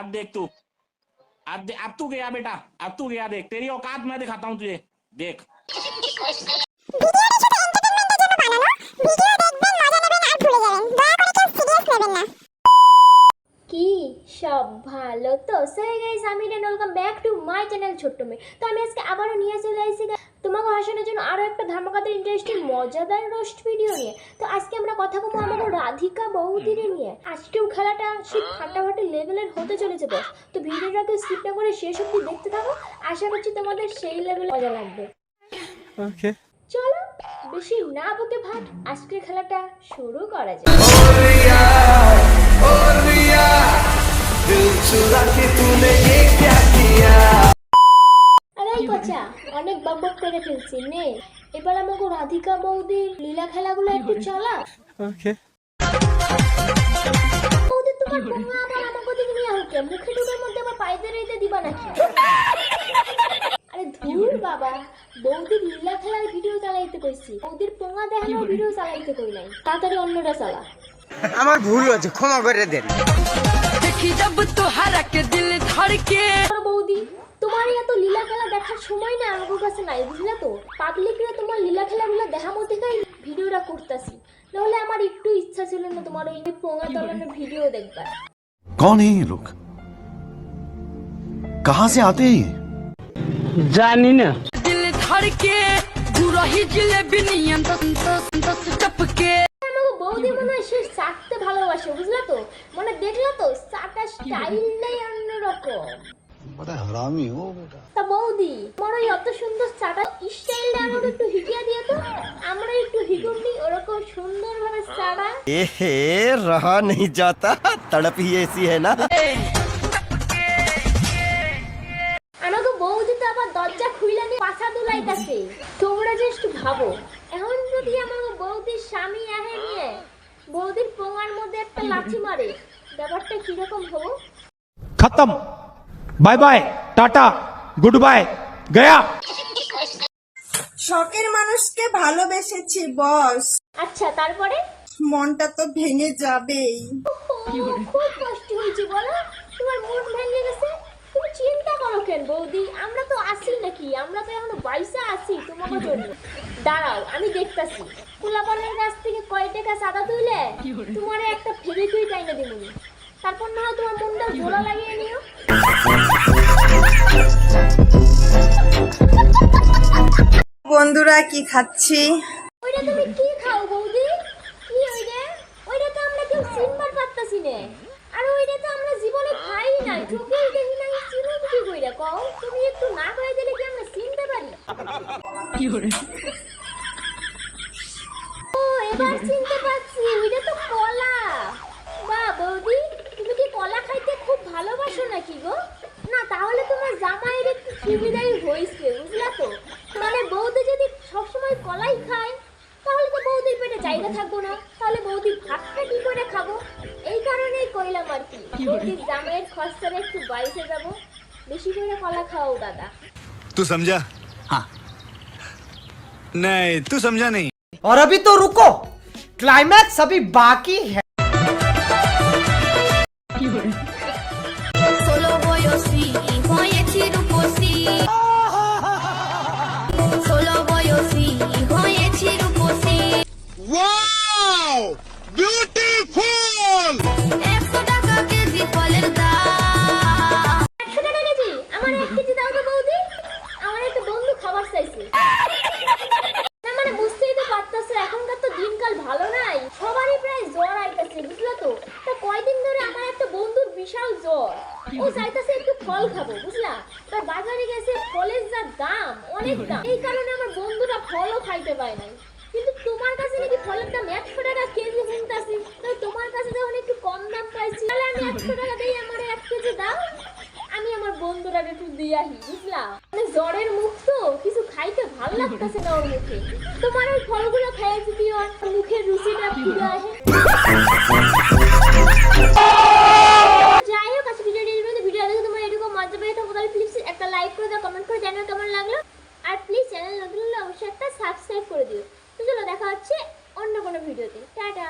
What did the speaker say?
अब देख तू अब दे, अब तू गया बेटा अब तू गया देख तेरी औकात मैं दिखाता हूँ तुझे देख কি সব ভালো তো সো গাইস আমি rain welcome back to my channel ছোট্ট মেয়ে তো আমি আজকে আবারও নিয়ে চলে এসেছি গা- তোমাকে হাসানোর জন্য আরও একটা ধামাকাতে ইন্টারেস্টিং মজাদার রোস্ট ভিডিও নিয়ে। তো আজকে আমরা কথা বলব আমাদের রাধিকা বৌদিরে নিয়ে। আজকেও খেলাটা সেই ফাটাফাটি লেভেলের হতে চলেছে বস তো ভিডিওটাকে স্কিপ না করে শেষ অব্দি দেখতে থাকো। আশা করছি তোমাদের সেই লেভেলে মজা লাগবে। Okay. চলো বেশি না বকে ভাট আজকের খেলাটা শুরু করা যাক। দিল চুরা যায় আরে করে ফেলছে নে। এবার আমাকে রাধিকা বৌদির লীলা খেলাগুলো একটু চালা। ওকে। বৌদি তোমার বোমা আবার আমাকে দিকে নিয়ে হোকে মুখে টুকের মধ্যে আমার পাইতে রইতে দিবা নাকি? আরে ধুর বাবা। বৌদির লীলা খেলার ভিডিও চালাইতে কইছি। বৌদির পোঙা দেখানোর ভিডিও চালাইতে কই নাই। তাড়াতাড়ি অন্যটা চালা। আমার ভুল হয়েছে ক্ষমা করে দেন। দেখি যাব তো হারাকে দিল ধড়কে সময় না আমার কাছে নাই বুঝলে তো? পাবলিকরা তোমার লীলা খেলাগুলো দেখা মধ্যে ভিডিওটা করতেছি নাহলে আমার একটু ইচ্ছা ছিল না তোমার ওই পোঙা তলানোর ভিডিও দেখবার কোন এই লোক? কাহা সে আতে জানি না। দিল ধড়কে দুরহি জিলেবি নিয়ন্ত সন্তোষ টপকে বৌদি মনে হয় সে চাটতে ভালোবাসে বুঝলা তো? মানে দেখলা তো অন্যরকম। তা বৌদি তোমার ওই অত সুন্দর চাটা স্টাইলটা আমাকে একটু হিটিয়ে দিয়ে তো আমরা একটু হিগুমনি ওরকম সুন্দর ভাবে চাটা এহে রহা नहीं जाता तड़प ही ऐसी है ना আমাকে বৌদি তো আবার দরজা খুইলা নিয়ে পাছা দুলাইতাছে তোমরা যে একটু ভাবো এখন যদি আমাকে বৌদির স্বামী আহে নিয়ে বৌদির পোঙার মধ্যে একটা লাথি মারে ব্যাপারটা কিরকম হবো खत्म Bye bye tata good bye Gaya শখের মানুষকে ভালোবেসেছি বস। আচ্ছা তারপরে? মনটা তো ভেঙে যাবেই। খুব কষ্ট হয়েছে বলো। তোমার মন ভেঙে গেছে? তুমি চিন্তা করো কেন বৌদি? আমরা তো আসি নাকি? আমরা তো এখন বাইসা আছি তোমাকে জন্য। দাঁড়াও আমি দেখতাছি। কুলাপনের কাছ থেকে কয় টাকা চাঁদা তুইলে তোমার একটা ফেরি তুই টাইনে দিবনি তারপর না তোমার মনটা ঘোরা লাগিয়ে নিও। বন্ধুরা কি খাচ্ছি? ওইটা তুমি কি খাও বৌদি? কি ওইটা? ওইটা তো আমরা কেউ চিনবার পারতাছি না। আর ওইটা তো আমরা জীবনে খাই না চোখেই দেখি না চিনো কি কইরা কও? তুমি একটু না কয়ে দিলে কি আমরা চিনতে পারি? ও বৌদির পেটে জায়গা থাকবো না তাহলে বৌদি ভাতটা কি করে খাবো এই কারণেই কইলাম আর কি বৌদির জামাইয়ের খরচাটা একটু বাইসে যাবো বেশি করে কলা খাও দাদা तू समझा हाँ नहीं तू समझा नहीं और अभी तो रुको क्लाइमैक्स अभी बाकी है বন্ধুর বিশাল জ্বর। চাইতাছে একটু ফল খাব, বুঝলা? তা বাজারে গেছে ফলের যা দাম, অনেক দাম। এই কারণে আমার বন্ধুরা ফলও খাইতে পায় নাই। কিন্তু তোমার কাছে নাকি ফলের দাম একশো টাকা কেজি শুনতাছি তাই তোমার কাছে যখন একটু কম দাম পাইছি, তাহলে আমি একশো টাকা দিয়ে আমার এক কেজি দাও। আমি আমার বন্ধুরা একটু দিয়ে আহি বুঝলা? মানে জ্বরের মুখ তো, কিছু খাইতে ভালো লাগতেছে না ওর মুখে। তোমার ওই ফলগুলো খাইয়েছি দিও আর মুখের রুচিটা ফিরে আসে। যাই হোক আজকে পর্যন্ত। ভিডিও দেখে তোমার এরকম মজা থাকো, তাহলে প্লিজ একটা লাইক করে দাও কমেন্ট করে জানাও কেমন লাগল। আর প্লিজ চ্যানেল নতুন অবশ্যই একটা সাবস্ক্রাইব করে দিও। তো চলো, দেখা হচ্ছে অন্য কোনো ভিডিওতে টাটা!